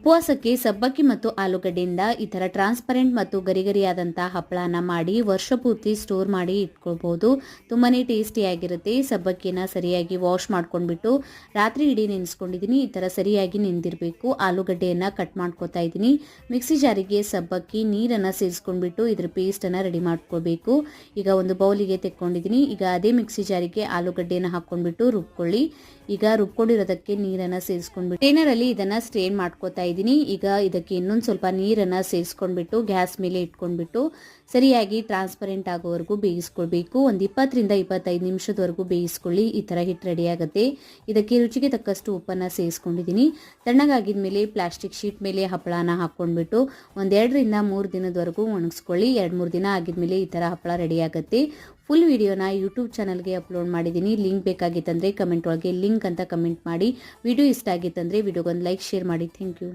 ಉಪವಾಸಕ್ಕೆ ಸಬ್ಬಕ್ಕಿ ಮತ್ತು ಆಲೂಗಡ್ಡೆಯಿಂದ ಈ ಥರ ಟ್ರಾನ್ಸ್ಪರೆಂಟ್ ಮತ್ತು ಗರಿಗರಿಯಾದಂಥ ಹಪ್ಪಳನ ಮಾಡಿ ವರ್ಷ ಪೂರ್ತಿ ಸ್ಟೋರ್ ಮಾಡಿ ಇಟ್ಕೊಳ್ಬೋದು. ತುಂಬಾ ಟೇಸ್ಟಿಯಾಗಿರುತ್ತೆ ಸಬ್ಬಕ್ಕಿನ ಸರಿಯಾಗಿ ವಾಶ್ ಮಾಡ್ಕೊಂಡ್ಬಿಟ್ಟು ರಾತ್ರಿ ಇಡೀ ನೆನೆಸ್ಕೊಂಡಿದ್ದೀನಿ ಈ ಥರ ಸರಿಯಾಗಿ ನೆಂದಿರಬೇಕು. ಆಲೂಗಡ್ಡೆಯನ್ನು ಕಟ್ ಮಾಡ್ಕೊತಾ ಇದ್ದೀನಿ ಮಿಕ್ಸಿ ಜಾರಿಗೆ ಸಬ್ಬಕ್ಕಿ, ನೀರನ್ನು ಸೇರಿಸ್ಕೊಂಡ್ಬಿಟ್ಟು ಇದ್ರ ಪೇಸ್ಟನ್ನು ರೆಡಿ ಮಾಡ್ಕೋಬೇಕು ಈಗ ಒಂದು ಬೌಲಿಗೆ ತೆಕ್ಕೊಂಡಿದ್ದೀನಿ ಈಗ ಅದೇ ಮಿಕ್ಸಿ ಜಾರಿಗೆ ಆಲೂಗಡ್ಡೆಯನ್ನು ಹಾಕ್ಕೊಂಡ್ಬಿಟ್ಟು ರುಬ್ಕೊಳ್ಳಿ. ಈಗ ರುಬ್ಕೊಂಡಿರೋದಕ್ಕೆ ನೀರನ್ನು ಸೇರಿಸ್ಕೊಂಡ್ಬಿಟ್ಟು ಟ್ರೈನರಲ್ಲಿ ಇದನ್ನು ಸ್ಟ್ರೇನ್ ಮಾಡ್ಕೋತಾ ಇದ್ದೀನಿ. ಈಗ ಇದಕ್ಕೆ ಇನ್ನೊಂದು ಸ್ವಲ್ಪ ನೀರನ್ನು ಸೇರಿಸ್ಕೊಂಡ್ಬಿಟ್ಟು, ಗ್ಯಾಸ್ ಮೇಲೆ ಇಟ್ಕೊಂಡ್ಬಿಟ್ಟು, ಸರಿಯಾಗಿ ಟ್ರಾನ್ಸ್ಪರೆಂಟ್ ಆಗೋವರೆಗೂ ಬೇಯಿಸ್ಕೊಳ್ಬೇಕು. ಒಂದು ಇಪ್ಪತ್ತರಿಂದ ಇಪ್ಪತ್ತೈದು ನಿಮಿಷದವರೆಗೂ ಬೇಯಿಸ್ಕೊಳ್ಳಿ. ಈ ಥರ ಹಿಟ್ಟು ರೆಡಿ ಆಗುತ್ತೆ. ಇದಕ್ಕೆ ರುಚಿಗೆ ತಕ್ಕಷ್ಟು ಉಪ್ಪನ್ನು ಸೇರಿಸ್ಕೊಂಡಿದ್ದೀನಿ. ತಣ್ಣಗಾಗಿದ ಮೇಲೆ ಪ್ಲಾಸ್ಟಿಕ್ ಶೀಟ್ ಮೇಲೆ ಹಪ್ಪಳನ ಹಾಕ್ಕೊಂಡ್ಬಿಟ್ಟು ಒಂದೆರಡರಿಂದ ಮೂರು ದಿನದವರೆಗೂ ಒಣಗಿಸ್ಕೊಳ್ಳಿ. ಎರಡು ಮೂರು ದಿನ ಆಗಿದ್ಮೇಲೆ ಈ ಥರ ಹಪ್ಪಳ ರೆಡಿ ಆಗುತ್ತೆ. ಫುಲ್ ವಿಡಿಯೋನ ಯೂಟ್ಯೂಬ್ ಚಾನಲ್ಗೆ ಅಪ್ಲೋಡ್ ಮಾಡಿದ್ದೀನಿ. ಲಿಂಕ್ ಬೇಕಾಗಿತ್ತಂದರೆ ಕಮೆಂಟ್ ಒಳಗೆ ಲಿಂಕ್ ಅಂತ ಕಮೆಂಟ್ ಮಾಡಿ. ವಿಡಿಯೋ ಇಷ್ಟ ಆಗಿತ್ತಂದರೆ ವಿಡಿಯೋಗೊಂದು ಲೈಕ್ ಶೇರ್ ಮಾಡಿ. Thank you